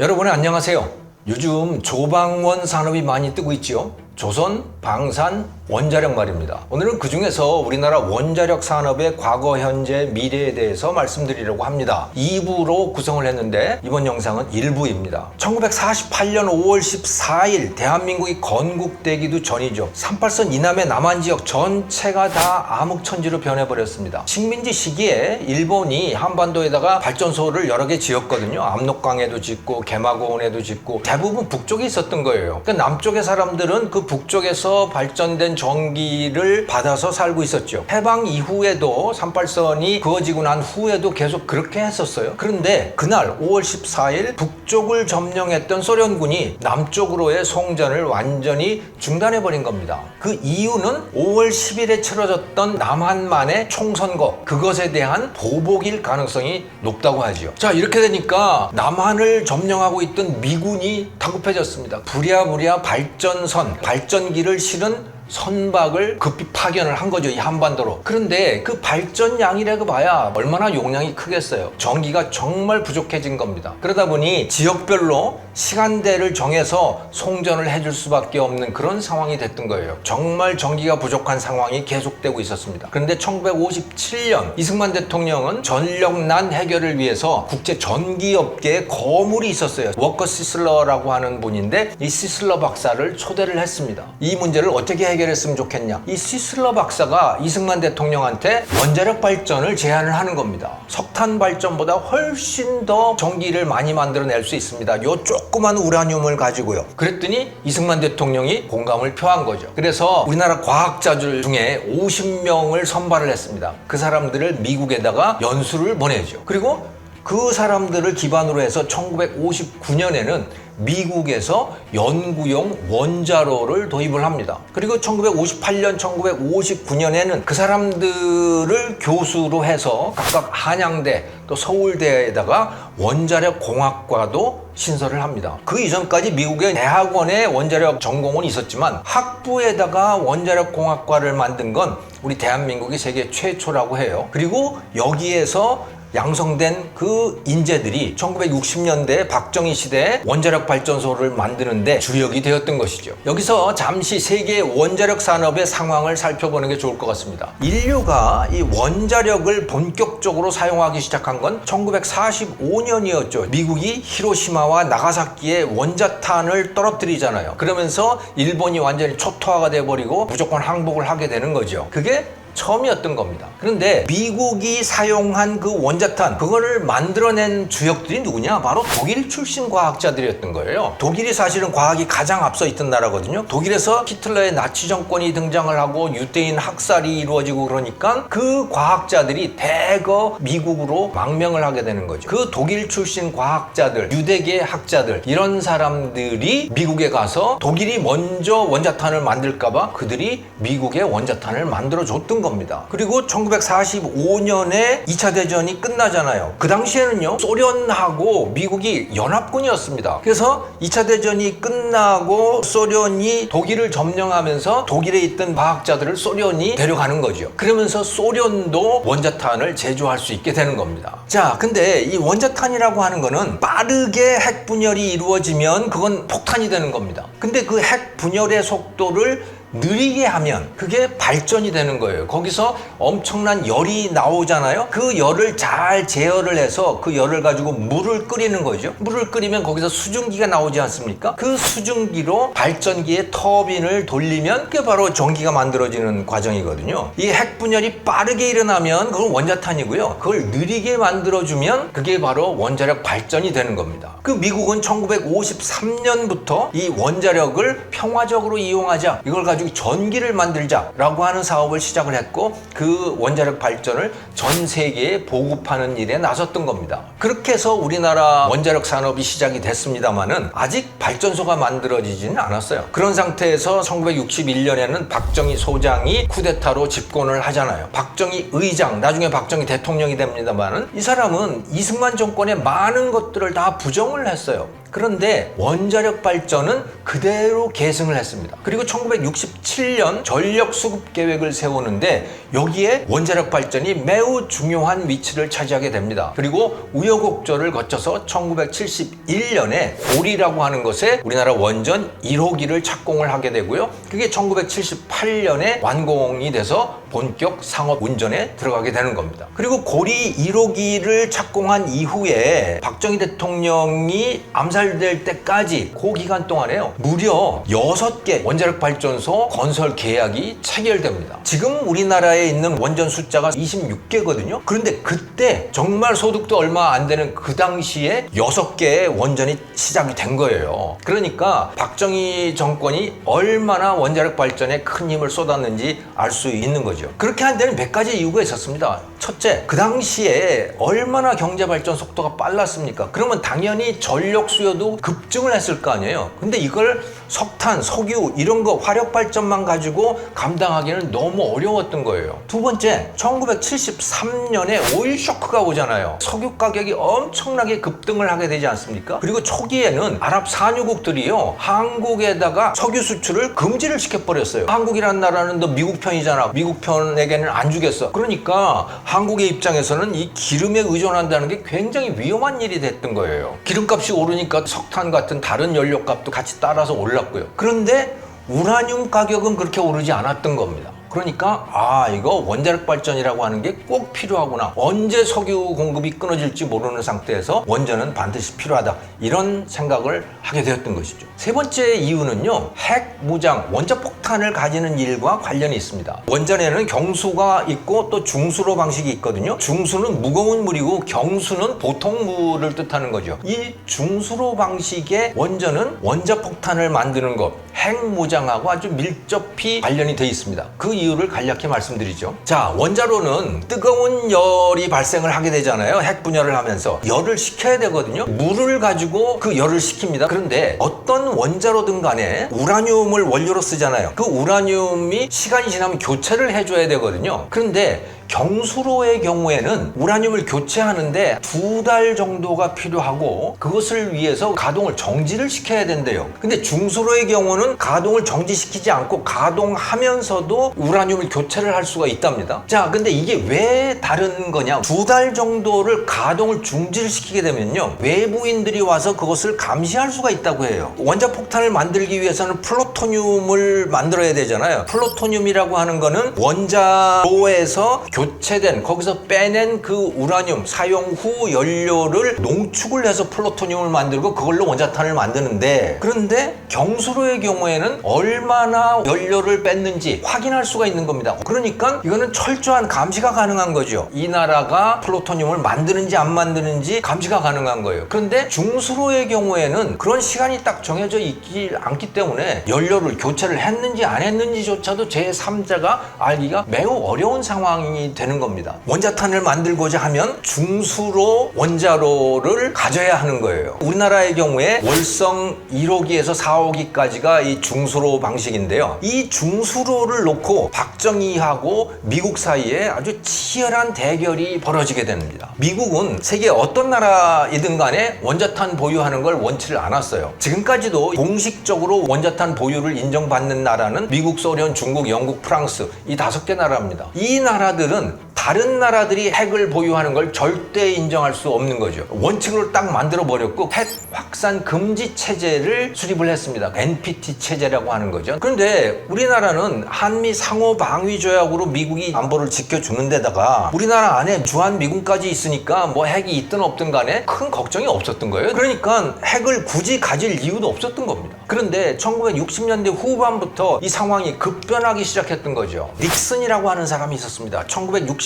여러분 안녕하세요. 요즘 조방원 산업이 많이 뜨고 있지요. 조선, 방산, 원자력 말입니다. 오늘은 그 중에서 우리나라 원자력 산업의 과거, 현재, 미래에 대해서 말씀드리려고 합니다. 2부로 구성을 했는데 이번 영상은 1부입니다. 1948년 5월 14일 대한민국이 건국되기도 전이죠. 38선 이남의 남한 지역 전체가 다 암흑천지로 변해버렸습니다. 식민지 시기에 일본이 한반도에다가 발전소를 여러 개 지었거든요. 압록강에도 짓고 개마고원에도 짓고 대부분 북쪽에 있었던 거예요. 그러니까 남쪽의 사람들은 그 북쪽에서 발전된 전기를 받아서 살고 있었죠. 해방 이후에도 38선이 그어지고 난 후에도 계속 그렇게 했었어요. 그런데 그날 5월 14일 북쪽을 점령했던 소련군이 남쪽으로의 송전을 완전히 중단해버린 겁니다. 그 이유는 5월 10일에 치러졌던 남한만의 총선거 그것에 대한 보복일 가능성이 높다고 하지요. 자 이렇게 되니까 남한을 점령하고 있던 미군이 다급해졌습니다. 부랴부랴 발전선, 발전기를 실은 선박을 급히 파견을 한 거죠 이 한반도로. 그런데 그 발전량이라고 봐야 얼마나 용량이 크겠어요. 전기가 정말 부족해진 겁니다. 그러다 보니 지역별로 시간대를 정해서 송전을 해줄 수밖에 없는 그런 상황이 됐던 거예요. 정말 전기가 부족한 상황이 계속되고 있었습니다. 그런데 1957년 이승만 대통령은 전력난 해결을 위해서 국제 전기업계에 거물이 있었어요. 워커 시슬러라고 하는 분인데 이 시슬러 박사를 초대를 했습니다. 이 문제를 어떻게 해결 했으면 좋겠냐. 이 시슬러 박사가 이승만 대통령한테 원자력 발전을 제안을 하는 겁니다. 석탄 발전보다 훨씬 더 전기를 많이 만들어낼 수 있습니다. 요 조그만 우라늄을 가지고요. 그랬더니 이승만 대통령이 공감을 표한 거죠. 그래서 우리나라 과학자들 중에 50명을 선발을 했습니다. 그 사람들을 미국에다가 연수를 보내죠. 그리고 그 사람들을 기반으로 해서 1959년에는 미국에서 연구용 원자로를 도입을 합니다. 그리고 1958년, 1959년에는 그 사람들을 교수로 해서 각각 한양대 또 서울대에다가 원자력 공학과도 신설을 합니다. 그 이전까지 미국의 대학원에 원자력 전공은 있었지만 학부에다가 원자력 공학과를 만든 건 우리 대한민국이 세계 최초라고 해요. 그리고 여기에서 양성된 그 인재들이 1960년대 박정희 시대에 원자력 발전소를 만드는데 주력이 되었던 것이죠. 여기서 잠시 세계 원자력 산업의 상황을 살펴보는 게 좋을 것 같습니다. 인류가 이 원자력을 본격적으로 사용하기 시작한 건 1945년이었죠. 미국이 히로시마와 나가사키에 원자탄을 떨어뜨리잖아요. 그러면서 일본이 완전히 초토화가 돼버리고 무조건 항복을 하게 되는 거죠. 그게 처음이었던 겁니다. 그런데 미국이 사용한 그 원자탄 그거를 만들어낸 주역들이 누구냐? 바로 독일 출신 과학자들이었던 거예요. 독일이 사실은 과학이 가장 앞서 있던 나라거든요. 독일에서 히틀러의 나치 정권이 등장을 하고 유대인 학살이 이루어지고 그러니까 그 과학자들이 대거 미국으로 망명을 하게 되는 거죠. 그 독일 출신 과학자들, 유대계 학자들 이런 사람들이 미국에 가서 독일이 먼저 원자탄을 만들까봐 그들이 미국에 원자탄을 만들어 줬던 겁니다. 그리고 1945년에 2차 대전이 끝나잖아요. 그 당시에는요, 소련하고 미국이 연합군이었습니다. 그래서 2차 대전이 끝나고 소련이 독일을 점령하면서 독일에 있던 과학자들을 소련이 데려가는 거죠. 그러면서 소련도 원자탄을 제조할 수 있게 되는 겁니다. 자, 근데 이 원자탄이라고 하는 거는 빠르게 핵 분열이 이루어지면 그건 폭탄이 되는 겁니다. 근데 그 핵 분열의 속도를 느리게 하면 그게 발전이 되는 거예요. 거기서 엄청난 열이 나오잖아요. 그 열을 잘 제어를 해서 그 열을 가지고 물을 끓이는 거죠. 물을 끓이면 거기서 수증기가 나오지 않습니까? 그 수증기로 발전기의 터빈을 돌리면 그게 바로 전기가 만들어지는 과정이거든요. 이 핵분열이 빠르게 일어나면 그건 원자탄이고요. 그걸 느리게 만들어주면 그게 바로 원자력 발전이 되는 겁니다. 그 미국은 1953년부터 이 원자력을 평화적으로 이용하자. 이걸 가지고 가지고 전기를 만들자라고 하는 사업을 시작을 했고 그 원자력 발전을 전 세계에 보급하는 일에 나섰던 겁니다. 그렇게 해서 우리나라 원자력 산업이 시작이 됐습니다만은 아직 발전소가 만들어지지는 않았어요. 그런 상태에서 1961년에는 박정희 소장이 쿠데타로 집권을 하잖아요. 박정희 의장, 나중에 박정희 대통령이 됩니다만은 이 사람은 이승만 정권의 많은 것들을 다 부정을 했어요. 그런데 원자력 발전은 그대로 계승을 했습니다. 그리고 1960 1987년 전력 수급 계획을 세우는데 여기에 원자력 발전이 매우 중요한 위치를 차지하게 됩니다. 그리고 우여곡절을 거쳐서 1971년에 오리라고 하는 것에 우리나라 원전 1호기를 착공을 하게 되고요. 그게 1978년에 완공이 돼서 본격 상업 운전에 들어가게 되는 겁니다. 그리고 고리 1호기를 착공한 이후에 박정희 대통령이 암살될 때까지 그 기간 동안에요. 무려 6개 원자력 발전소 건설 계약이 체결됩니다. 지금 우리나라에 있는 원전 숫자가 26개거든요. 그런데 그때 정말 소득도 얼마 안 되는 그 당시에 6개의 원전이 시작이 된 거예요. 그러니까 박정희 정권이 얼마나 원자력 발전에 큰 힘을 쏟았는지 알 수 있는 거죠. 그렇게 한 데는 몇 가지 이유가 있었습니다. 첫째, 그 당시에 얼마나 경제 발전 속도가 빨랐습니까? 그러면 당연히 전력 수요도 급증을 했을 거 아니에요. 근데 이걸 석탄, 석유 이런 거 화력 발전만 가지고 감당하기는 너무 어려웠던 거예요. 두 번째, 1973년에 오일 쇼크가 오잖아요. 석유 가격이 엄청나게 급등을 하게 되지 않습니까? 그리고 초기에는 아랍 산유국들이요 한국에다가 석유 수출을 금지를 시켜 버렸어요. 한국이란 나라는 너 미국 편이잖아. 미국 편 에게는 안 주겠어. 그러니까 한국의 입장에서는 이 기름에 의존한다는 게 굉장히 위험한 일이 됐던 거예요. 기름값이 오르니까 석탄 같은 다른 연료값도 같이 따라서 올랐고요. 그런데 우라늄 가격은 그렇게 오르지 않았던 겁니다. 그러니까 아 이거 원자력 발전이라고 하는 게 꼭 필요하구나. 언제 석유 공급이 끊어질지 모르는 상태에서 원전은 반드시 필요하다. 이런 생각을 하게 되었던 것이죠. 세 번째 이유는요 핵 무장 원자 폭탄을 가지는 일과 관련이 있습니다. 원전에는 경수가 있고 또 중수로 방식이 있거든요. 중수는 무거운 물이고 경수는 보통 물을 뜻하는 거죠. 이 중수로 방식의 원전은 원자 폭탄을 만드는 것 핵무장하고 아주 밀접히 관련이 돼 있습니다. 그 이유를 간략히 말씀드리죠. 자, 원자로는 뜨거운 열이 발생을 하게 되잖아요. 핵 분열을 하면서 열을 식혀야 되거든요. 물을 가지고 그 열을 식힙니다. 그런데 어떤 원자로든 간에 우라늄을 원료로 쓰잖아요. 그 우라늄이 시간이 지나면 교체를 해줘야 되거든요. 그런데 경수로의 경우에는 우라늄을 교체하는데 두 달 정도가 필요하고 그것을 위해서 가동을 정지를 시켜야 된대요. 근데 중수로의 경우는 가동을 정지시키지 않고 가동하면서도 우라늄을 교체를 할 수가 있답니다. 자, 근데 이게 왜 다른 거냐? 두 달 정도를 가동을 중지를 시키게 되면요. 외부인들이 와서 그것을 감시할 수가 있다고 해요. 원자 폭탄을 만들기 위해서는 플루토늄을 만들어야 되잖아요. 플루토늄이라고 하는 거는 원자로에서 교 체된 거기서 빼낸 그 우라늄 사용 후 연료를 농축을 해서 플루토늄을 만들고 그걸로 원자탄을 만드는데 그런데 경수로의 경우에는 얼마나 연료를 뺐는지 확인할 수가 있는 겁니다. 그러니까 이거는 철저한 감시가 가능한 거죠. 이 나라가 플루토늄을 만드는지 안 만드는지 감시가 가능한 거예요. 그런데 중수로의 경우에는 그런 시간이 딱 정해져 있지 않기 때문에 연료를 교체를 했는지 안 했는지조차도 제3자가 알기가 매우 어려운 상황이 되는 겁니다. 원자탄을 만들고자 하면 중수로 원자로를 가져야 하는 거예요. 우리나라의 경우에 월성 1호기에서 4호기까지가 이 중수로 방식인데요. 이 중수로를 놓고 박정희하고 미국 사이에 아주 치열한 대결이 벌어지게 됩니다. 미국은 세계 어떤 나라이든 간에 원자탄 보유하는 걸 원치를 않았어요. 지금까지도 공식적으로 원자탄 보유를 인정받는 나라는 미국, 소련, 중국, 영국, 프랑스 이 다섯 개 나라입니다. 이 나라들은 问 다른 나라들이 핵을 보유하는 걸 절대 인정할 수 없는 거죠. 원칙으로 딱 만들어 버렸고 핵 확산 금지 체제를 수립을 했습니다. NPT 체제라고 하는 거죠. 그런데 우리나라는 한미 상호 방위 조약으로 미국이 안보를 지켜주는 데다가 우리나라 안에 주한 미군까지 있으니까 뭐 핵이 있든 없든 간에 큰 걱정이 없었던 거예요. 그러니까 핵을 굳이 가질 이유도 없었던 겁니다. 그런데 1960년대 후반부터 이 상황이 급변하기 시작했던 거죠. 닉슨이라고 하는 사람이 있었습니다.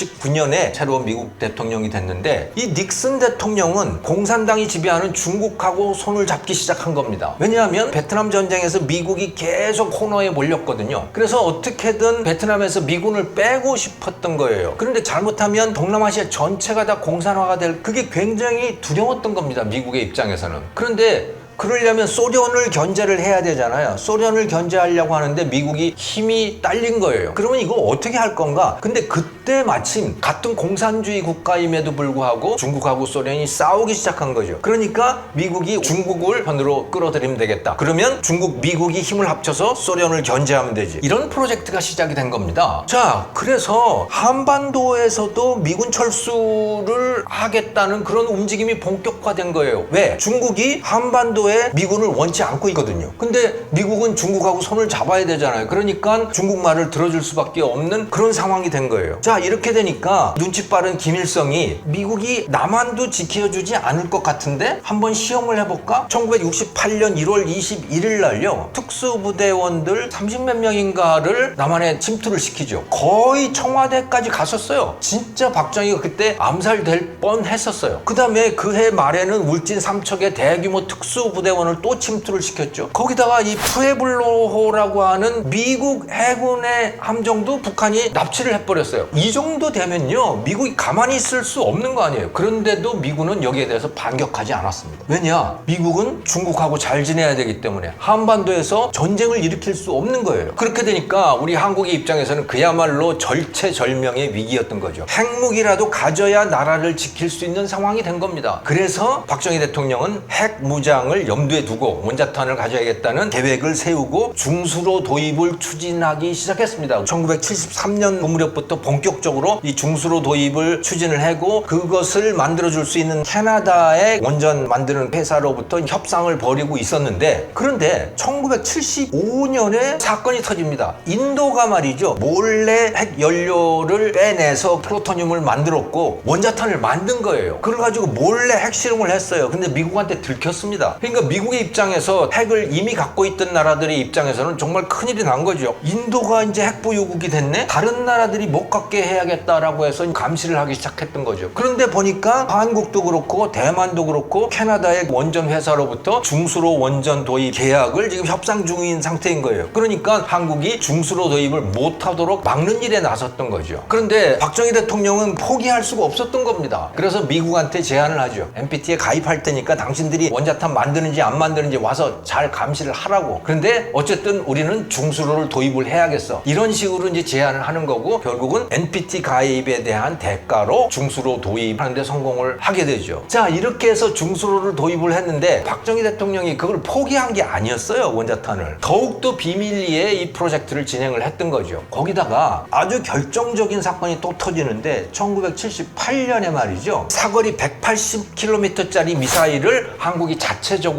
1969년에 새로운 미국 대통령이 됐는데 이 닉슨 대통령은 공산당이 지배하는 중국하고 손을 잡기 시작한 겁니다. 왜냐하면 베트남 전쟁에서 미국이 계속 코너에 몰렸거든요. 그래서 어떻게든 베트남에서 미군을 빼고 싶었던 거예요. 그런데 잘못하면 동남아시아 전체가 다 공산화가 될 그게 굉장히 두려웠던 겁니다. 미국의 입장에서는. 그런데 그러려면 소련을 견제를 해야 되잖아요. 소련을 견제하려고 하는데 미국이 힘이 딸린 거예요. 그러면 이거 어떻게 할 건가? 근데 그때 마침 같은 공산주의 국가임에도 불구하고 중국하고 소련이 싸우기 시작한 거죠. 그러니까 미국이 중국을 편으로 끌어들이면 되겠다. 그러면 중국, 미국이 힘을 합쳐서 소련을 견제하면 되지. 이런 프로젝트가 시작이 된 겁니다. 자, 그래서 한반도에서도 미군 철수를 하겠다는 그런 움직임이 본격화된 거예요. 왜? 중국이 한반도 에 미군을 원치 않고 있거든요. 근데 미국은 중국하고 손을 잡아야 되잖아요. 그러니까 중국 말을 들어줄 수밖에 없는 그런 상황이 된 거예요. 자, 이렇게 되니까 눈치 빠른 김일성이 미국이 남한도 지켜주지 않을 것 같은데 한번 시험을 해볼까? 1968년 1월 21일 날요. 특수부대원들 30몇 명인가를 남한에 침투를 시키죠. 거의 청와대까지 갔었어요. 진짜 박정희가 그때 암살될 뻔 했었어요. 그 다음에 그해 말에는 울진 삼척에 대규모 특수 부대원을 또 침투를 시켰죠. 거기다가 이 푸에블로호라고 하는 미국 해군의 함정도 북한이 납치를 해버렸어요. 이 정도 되면요. 미국이 가만히 있을 수 없는 거 아니에요. 그런데도 미군은 여기에 대해서 반격하지 않았습니다. 왜냐? 미국은 중국하고 잘 지내야 되기 때문에 한반도에서 전쟁을 일으킬 수 없는 거예요. 그렇게 되니까 우리 한국의 입장에서는 그야말로 절체절명의 위기였던 거죠. 핵무기라도 가져야 나라를 지킬 수 있는 상황이 된 겁니다. 그래서 박정희 대통령은 핵 무장 을 염두에 두고 원자탄을 가져야겠다는 계획을 세우고 중수로 도입을 추진하기 시작했습니다. 1973년 무렵부터 본격적으로 이 중수로 도입을 추진을 하고 그것을 만들어줄 수 있는 캐나다의 원전 만드는 회사로부터 협상을 벌이고 있었는데 그런데 1975년에 사건이 터집니다. 인도가 말이죠. 몰래 핵 연료를 빼내서 플루토늄을 만들었고 원자탄을 만든 거예요. 그걸 가지고 몰래 핵 실험을 했어요. 근데 미국한테 들켰습니다. 그러니까 미국의 입장에서 핵을 이미 갖고 있던 나라들의 입장에서는 정말 큰일이 난 거죠. 인도가 이제 핵 보유국이 됐네? 다른 나라들이 못 갖게 해야겠다라고 해서 감시를 하기 시작했던 거죠. 그런데 보니까 한국도 그렇고 대만도 그렇고 캐나다의 원전 회사로부터 중수로 원전 도입 계약을 지금 협상 중인 상태인 거예요. 그러니까 한국이 중수로 도입을 못 하도록 막는 일에 나섰던 거죠. 그런데 박정희 대통령은 포기할 수가 없었던 겁니다. 그래서 미국한테 제안을 하죠. NPT에 가입할 테니까 당신들이 원자탄 만드는 지 안 만드는지 와서 잘 감시를 하라고. 그런데 어쨌든 우리는 중수로를 도입을 해야겠어. 이런 식으로 이제 제안을 하는 거고 결국은 NPT 가입에 대한 대가로 중수로 도입하는데 성공을 하게 되죠. 자 이렇게 해서 중수로를 도입을 했는데 박정희 대통령이 그걸 포기한 게 아니었어요 원자탄을. 더욱더 비밀리에 이 프로젝트를 진행을 했던 거죠. 거기다가 아주 결정적인 사건이 또 터지는데 1978년에 말이죠. 사거리 180km짜리 미사일을 한국이 자체적으로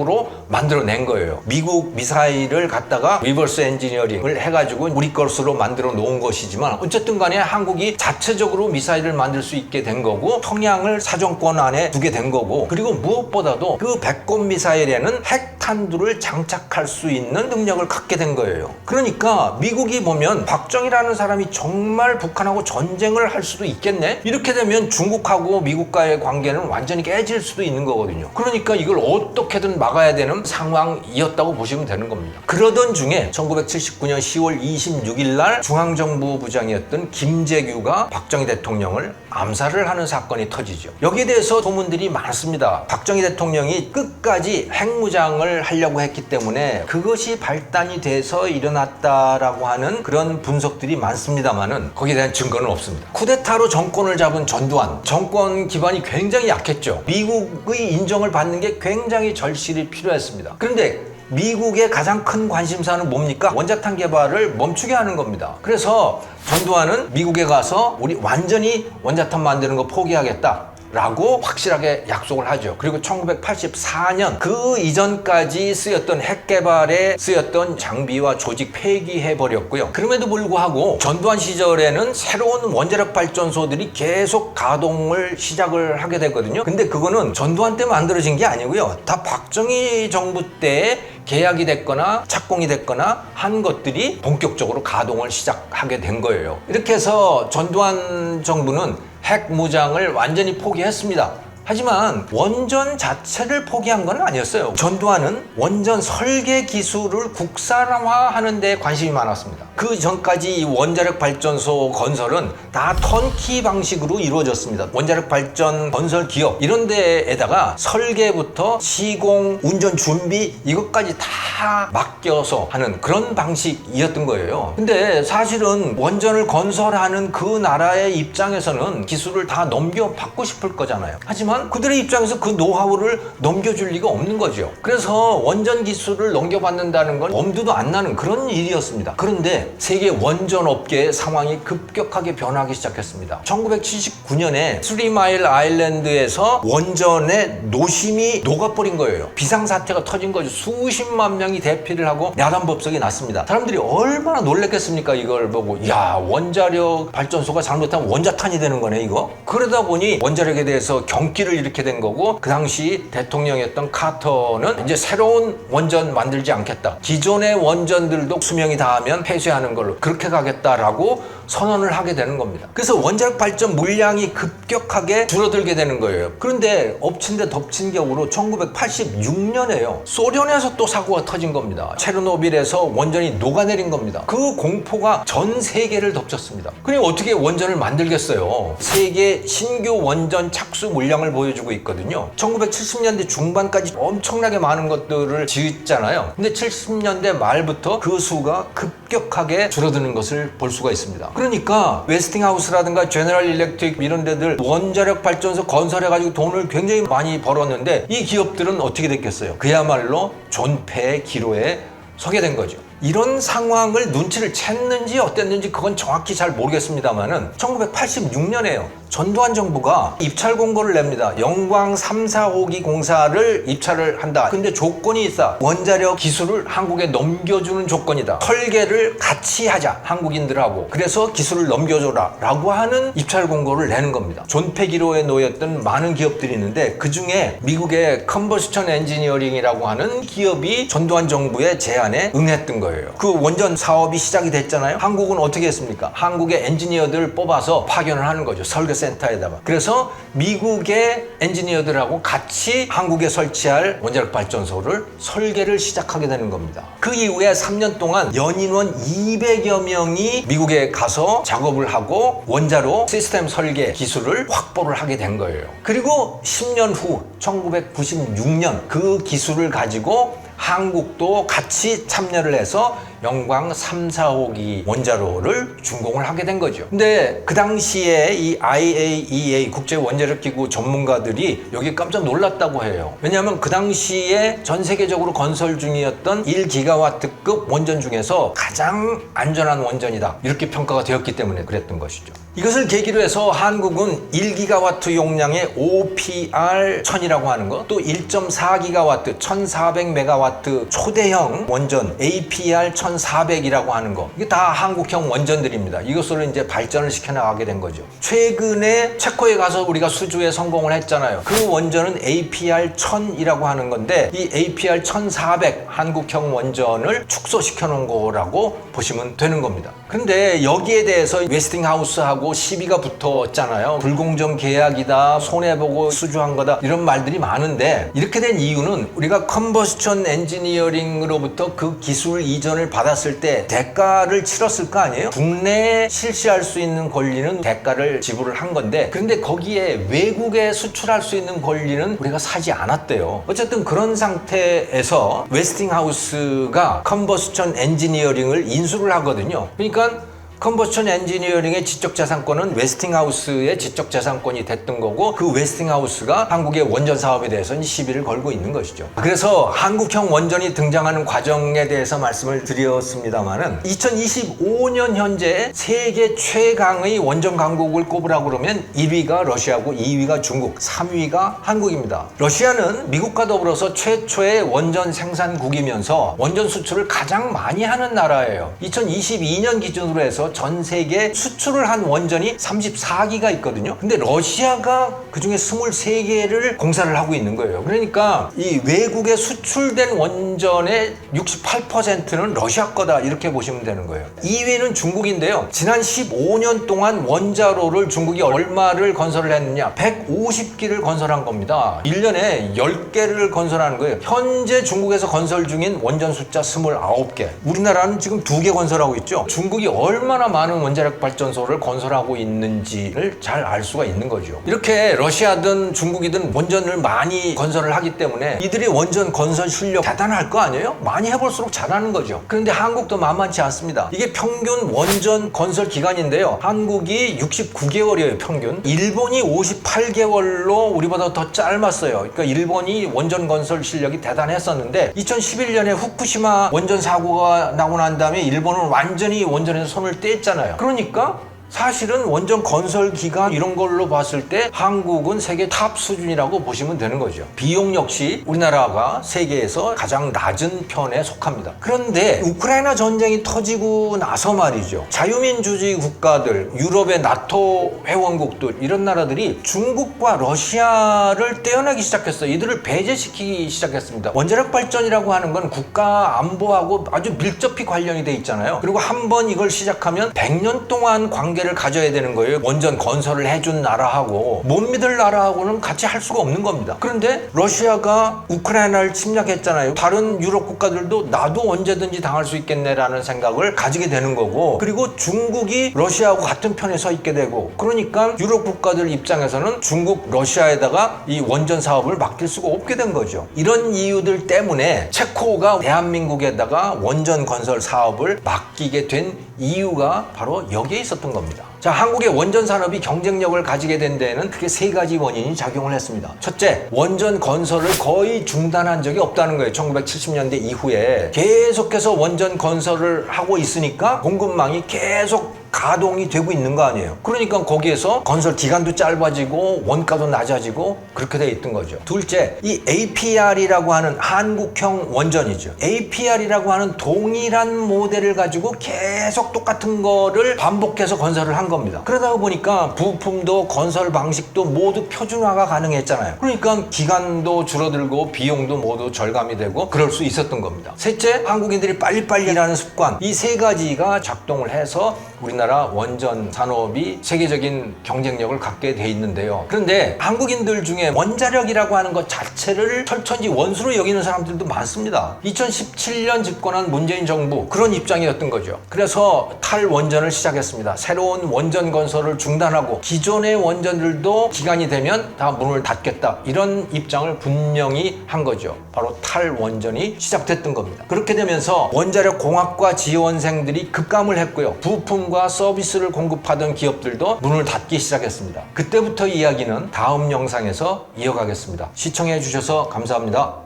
만들어낸 거예요. 미국 미사일을 갖다가 리버스 엔지니어링을 해가지고 우리 것으로 만들어 놓은 것이지만 어쨌든 간에 한국이 자체적으로 미사일을 만들 수 있게 된 거고 평양을 사정권 안에 두게 된 거고 그리고 무엇보다도 그 백곰 미사일에는 핵 탄두를 장착할 수 있는 능력을 갖게 된 거예요. 그러니까 미국이 보면 박정희라는 사람이 정말 북한하고 전쟁을 할 수도 있겠네? 이렇게 되면 중국하고 미국과의 관계는 완전히 깨질 수도 있는 거거든요. 그러니까 이걸 어떻게든 막아야 되는 상황이었다고 보시면 되는 겁니다. 그러던 중에 1979년 10월 26일 날 중앙정부 부장이었던 김재규가 박정희 대통령을 암살을 하는 사건이 터지죠. 여기에 대해서 소문들이 많습니다. 박정희 대통령이 끝까지 핵무장을 하려고 했기 때문에 그것이 발단이 돼서 일어났다라고 하는 그런 분석들이 많습니다만은 거기에 대한 증거는 없습니다. 쿠데타로 정권을 잡은 전두환 정권 기반이 굉장히 약했죠. 미국의 인정을 받는 게 굉장히 절실히 필요했습니다. 그런데 미국의 가장 큰 관심사는 뭡니까? 원자탄 개발을 멈추게 하는 겁니다. 그래서 전두환은 미국에 가서 우리 완전히 원자탄 만드는 거 포기하겠다. 라고 확실하게 약속을 하죠. 그리고 1984년 그 이전까지 쓰였던 핵 개발에 쓰였던 장비와 조직 폐기해 버렸고요. 그럼에도 불구하고 전두환 시절에는 새로운 원자력 발전소들이 계속 가동을 시작을 하게 되거든요. 근데 그거는 전두환 때 만들어진 게 아니고요. 다 박정희 정부 때 계약이 됐거나 착공이 됐거나 한 것들이 본격적으로 가동을 시작하게 된 거예요. 이렇게 해서 전두환 정부는 핵 무장을 완전히 포기했습니다. 하지만 원전 자체를 포기한 건 아니었어요. 전두환은 원전 설계 기술을 국산화하는 데 관심이 많았습니다. 그 전까지 이 원자력 발전소 건설은 다 턴키 방식으로 이루어졌습니다. 원자력 발전 건설 기업 이런 데에다가 설계부터 시공, 운전 준비 이것까지 다 맡겨서 하는 그런 방식이었던 거예요. 근데 사실은 원전을 건설하는 그 나라의 입장에서는 기술을 다 넘겨받고 싶을 거잖아요. 하지만 그들의 입장에서 그 노하우를 넘겨줄 리가 없는 거죠. 그래서 원전 기술을 넘겨받는다는 건 엄두도 안 나는 그런 일이었습니다. 그런데 세계 원전 업계의 상황이 급격하게 변하기 시작했습니다. 1979년에 스리마일 아일랜드에서 원전의 노심이 녹아버린 거예요. 비상사태가 터진 거죠. 수십만 명이 대피를 하고 야단법석이 났습니다. 사람들이 얼마나 놀랬겠습니까? 이걸 보고 야 원자력 발전소가 잘못하면 원자탄이 되는 거네 이거. 그러다 보니 원자력에 대해서 경기 를 일으게 된 거고 그 당시 대통령이었던 카터는 이제 새로운 원전 만들지 않겠다. 기존의 원전들도 수명이 다하면 폐쇄하는 걸로 그렇게 가겠다라고 선언을 하게 되는 겁니다. 그래서 원자력 발전 물량이 급격하게 줄어들게 되는 거예요. 그런데 엎친 데 덮친 격으로 1986년에요. 소련에서 또 사고가 터진 겁니다. 체르노빌에서 원전이 녹아내린 겁니다. 그 공포가 전 세계를 덮쳤습니다. 그럼 어떻게 원전을 만들겠어요? 세계 신규 원전 착수 물량을 보여주고 있거든요. 1970년대 중반까지 엄청나게 많은 것들을 지었잖아요. 근데 70년대 말부터 그 수가 급격하게 줄어드는 것을 볼 수가 있습니다. 그러니까 웨스팅하우스라든가 제너럴 일렉트릭 이런 데들 원자력 발전소 건설해가지고 돈을 굉장히 많이 벌었는데 이 기업들은 어떻게 됐겠어요? 그야말로 존폐의 기로에 서게 된 거죠. 이런 상황을 눈치를 챘는지 어땠는지 그건 정확히 잘 모르겠습니다만은 1986년에요. 전두환 정부가 입찰 공고를 냅니다. 영광 3, 4호기 공사를 입찰을 한다. 근데 조건이 있어. 원자력 기술을 한국에 넘겨주는 조건이다. 설계를 같이 하자. 한국인들하고. 그래서 기술을 넘겨줘라. 라고 하는 입찰 공고를 내는 겁니다. 존폐기로에 놓였던 많은 기업들이 있는데 그 중에 미국의 컨버스천 엔지니어링이라고 하는 기업이 전두환 정부의 제안에 응했던 거예요. 그 원전 사업이 시작이 됐잖아요. 한국은 어떻게 했습니까? 한국의 엔지니어들을 뽑아서 파견을 하는 거죠. 설계센터에다가. 그래서 미국의 엔지니어들하고 같이 한국에 설치할 원자력 발전소를 설계를 시작하게 되는 겁니다. 그 이후에 3년 동안 연인원 200여 명이 미국에 가서 작업을 하고 원자로 시스템 설계 기술을 확보를 하게 된 거예요. 그리고 10년 후 1996년 그 기술을 가지고 한국도 같이 참여를 해서 영광 3, 4호기 원자로를 준공을 하게 된 거죠. 근데 그 당시에 이 IAEA 국제 원자력 기구 전문가들이 여기 깜짝 놀랐다고 해요. 왜냐하면 그 당시에 전 세계적으로 건설 중이었던 1기가와트급 원전 중에서 가장 안전한 원전이다. 이렇게 평가가 되었기 때문에 그랬던 것이죠. 이것을 계기로 해서 한국은 1기가와트 용량의 OPR 1000이라고 하는 것, 또 1.4기가와트 1400메가와트 초대형 원전 APR 1400이라고 하는 거. 이게 다 한국형 원전들입니다. 이것으로 이제 발전을 시켜 나가게 된 거죠. 최근에 체코에 가서 우리가 수주에 성공을 했잖아요. 그 원전은 APR 1000이라고 하는 건데 이 APR 1400 한국형 원전을 축소시켜 놓은 거라고 보시면 되는 겁니다. 근데 여기에 대해서 웨스팅하우스하고 시비가 붙었잖아요. 불공정 계약이다, 손해보고 수주한 거다, 이런 말들이 많은데, 이렇게 된 이유는 우리가 컨버스천 엔지니어링으로부터 그 기술 이전을 받았을 때 대가를 치렀을 거 아니에요? 국내에 실시할 수 있는 권리는 대가를 지불을 한 건데, 그런데 거기에 외국에 수출할 수 있는 권리는 우리가 사지 않았대요. 어쨌든 그런 상태에서 웨스팅하우스가 컨버스천 엔지니어링을 인수를 하거든요. 그러니까 하지만 컨버션 엔지니어링의 지적재산권은 웨스팅하우스의 지적재산권이 됐던 거고 그 웨스팅하우스가 한국의 원전 사업에 대해서는 시비를 걸고 있는 것이죠. 그래서 한국형 원전이 등장하는 과정에 대해서 말씀을 드렸습니다만은 2025년 현재 세계 최강의 원전 강국을 꼽으라고 그러면 1위가 러시아고 2위가 중국, 3위가 한국입니다. 러시아는 미국과 더불어서 최초의 원전 생산국이면서 원전 수출을 가장 많이 하는 나라예요. 2022년 기준으로 해서 전 세계 수출을 한 원전이 34기가 있거든요. 근데 러시아가 그 중에 23개를 공사를 하고 있는 거예요. 그러니까 이 외국에 수출된 원전의 68%는 러시아 거다 이렇게 보시면 되는 거예요. 2위는 중국인데요. 지난 15년 동안 원자로를 중국이 얼마를 건설을 했느냐? 150기를 건설한 겁니다. 1년에 10개를 건설하는 거예요. 현재 중국에서 건설 중인 원전 숫자 29개. 우리나라는 지금 2개 건설하고 있죠. 중국이 얼마 나 많은 원자력 발전소를 건설하고 있는지를 잘 알 수가 있는 거죠. 이렇게 러시아든 중국이든 원전을 많이 건설을 하기 때문에 이들이 원전 건설 실력 대단할 거 아니에요? 많이 해볼수록 잘하는 거죠. 그런데 한국도 만만치 않습니다. 이게 평균 원전 건설 기간인데요. 한국이 69개월이에요, 평균. 일본이 58개월로 우리보다 더 짧았어요. 그러니까 일본이 원전 건설 실력이 대단했었는데 2011년에 후쿠시마 원전 사고가 나고 난 다음에 일본은 완전히 원전에서 손을 뗐잖아요. 그러니까 사실은 원전 건설 기간 이런 걸로 봤을 때 한국은 세계 탑 수준이라고 보시면 되는 거죠. 비용 역시 우리나라가 세계에서 가장 낮은 편에 속합니다. 그런데 우크라이나 전쟁이 터지고 나서 말이죠. 자유민주주의 국가들, 유럽의 나토 회원국들 이런 나라들이 중국과 러시아를 떼어내기 시작했어요. 이들을 배제시키기 시작했습니다. 원자력 발전이라고 하는 건 국가 안보하고 아주 밀접히 관련이 돼 있잖아요. 그리고 한 번 이걸 시작하면 100년 동안 관계 를 가져야 되는 거예요. 원전 건설을 해준 나라하고 못 믿을 나라하고는 같이 할 수가 없는 겁니다. 그런데 러시아가 우크라이나를 침략했잖아요. 다른 유럽 국가들도 나도 언제든지 당할 수 있겠네라는 생각을 가지게 되는 거고 그리고 중국이 러시아하고 같은 편에 서 있게 되고 그러니까 유럽 국가들 입장에서는 중국, 러시아에다가 이 원전 사업을 맡길 수가 없게 된 거죠. 이런 이유들 때문에 체코가 대한민국에다가 원전 건설 사업을 맡기게 된 이유가 바로 여기에 있었던 겁니다. 자, 한국의 원전 산업이 경쟁력을 가지게 된 데에는 크게 세 가지 원인이 작용을 했습니다. 첫째, 원전 건설을 거의 중단한 적이 없다는 거예요. 1970년대 이후에 계속해서 원전 건설을 하고 있으니까 공급망이 계속 가동이 되고 있는 거 아니에요. 그러니까 거기에서 건설 기간도 짧아지고 원가도 낮아지고 그렇게 돼 있던 거죠. 둘째, 이 APR이라고 하는 한국형 원전이죠. APR이라고 하는 동일한 모델을 가지고 계속 똑같은 거를 반복해서 건설을 한 겁니다. 그러다 보니까 부품도 건설 방식도 모두 표준화가 가능했잖아요. 그러니까 기간도 줄어들고 비용도 모두 절감이 되고 그럴 수 있었던 겁니다. 셋째, 한국인들이 빨리빨리 일하는 습관. 이 세 가지가 작동을 해서 우리나라 원전 산업이 세계적인 경쟁력을 갖게 돼 있는데요. 그런데 한국인들 중에 원자력이라고 하는 것 자체를 철천지 원수로 여기는 사람들도 많습니다. 2017년 집권한 문재인 정부 그런 입장이었던 거죠. 그래서 탈원전을 시작했습니다. 새로운 원전 건설을 중단하고 기존의 원전들도 기간이 되면 다 문을 닫겠다. 이런 입장을 분명히 한 거죠. 바로 탈원전이 시작됐던 겁니다. 그렇게 되면서 원자력 공학과 지원생들이 급감을 했고요. 부품과 서비스를 공급하던 기업들도 문을 닫기 시작했습니다. 그때부터 이야기는 다음 영상에서 이어가겠습니다. 시청해 주셔서 감사합니다.